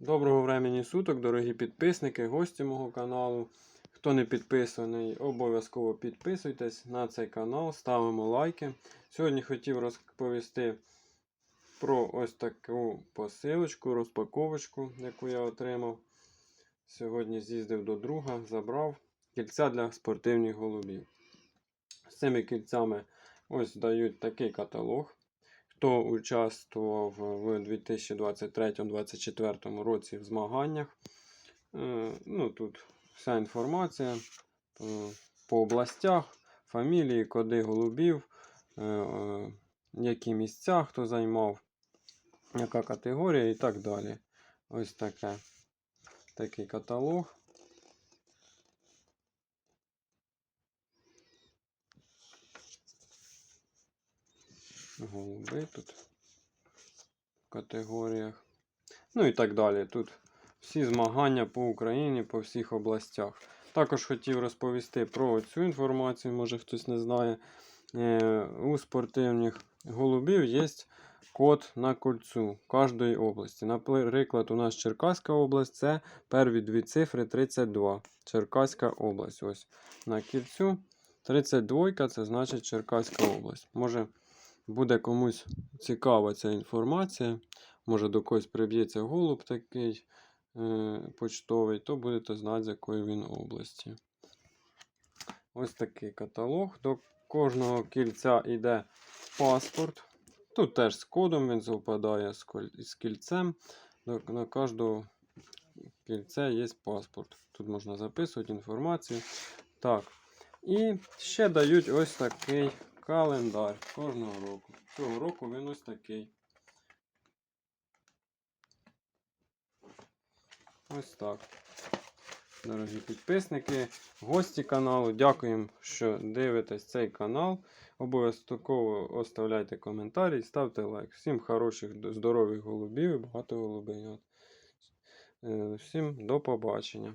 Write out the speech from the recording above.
Доброго времені суток, дорогі підписники, гості мого каналу. Хто не підписаний, обов'язково підписуйтесь на цей канал, ставимо лайки. Сьогодні хотів розповісти про ось таку посилочку, розпаковочку, яку я отримав. Сьогодні з'їздив до друга, забрав кільця для спортивних голубів. З цими кільцями ось дають такий каталог. Хто участвував в 2023-2024 році в змаганнях. Е, Ну, тут вся інформація по областях, фамілії, коди голубів, е, е, які місця хто займав, яка категорія і так далі. Ось таке, такий каталог. Голуби тут в категоріях. Ну і так далі. Тут всі змагання по Україні, по всіх областях. Також хотів розповісти про цю інформацію, може хтось не знає. Е, У спортивних голубів є код на кольцу кожної області. Наприклад, у нас Черкаська область це перві дві цифри 32. Черкаська область. Ось на кільцю 32 це значить Черкаська область. Може буде комусь цікава ця інформація, може до когось приб'ється голуб такий е, почтовий, то будете знати, з якої він області. Ось такий каталог. До кожного кільця йде паспорт. Тут теж з кодом він совпадає з, кільцем. На кожного кільця є паспорт. Тут можна записувати інформацію. Так. І ще дають ось такий календар кожного року. Цього року він ось такий. Ось так. Дорогі підписники, гості каналу, дякуємо, що дивитесь цей канал. Обов'язково оставляйте коментарі, ставте лайк. Всім хороших, здорових голубів і багато голубенят. Е, Всім до побачення.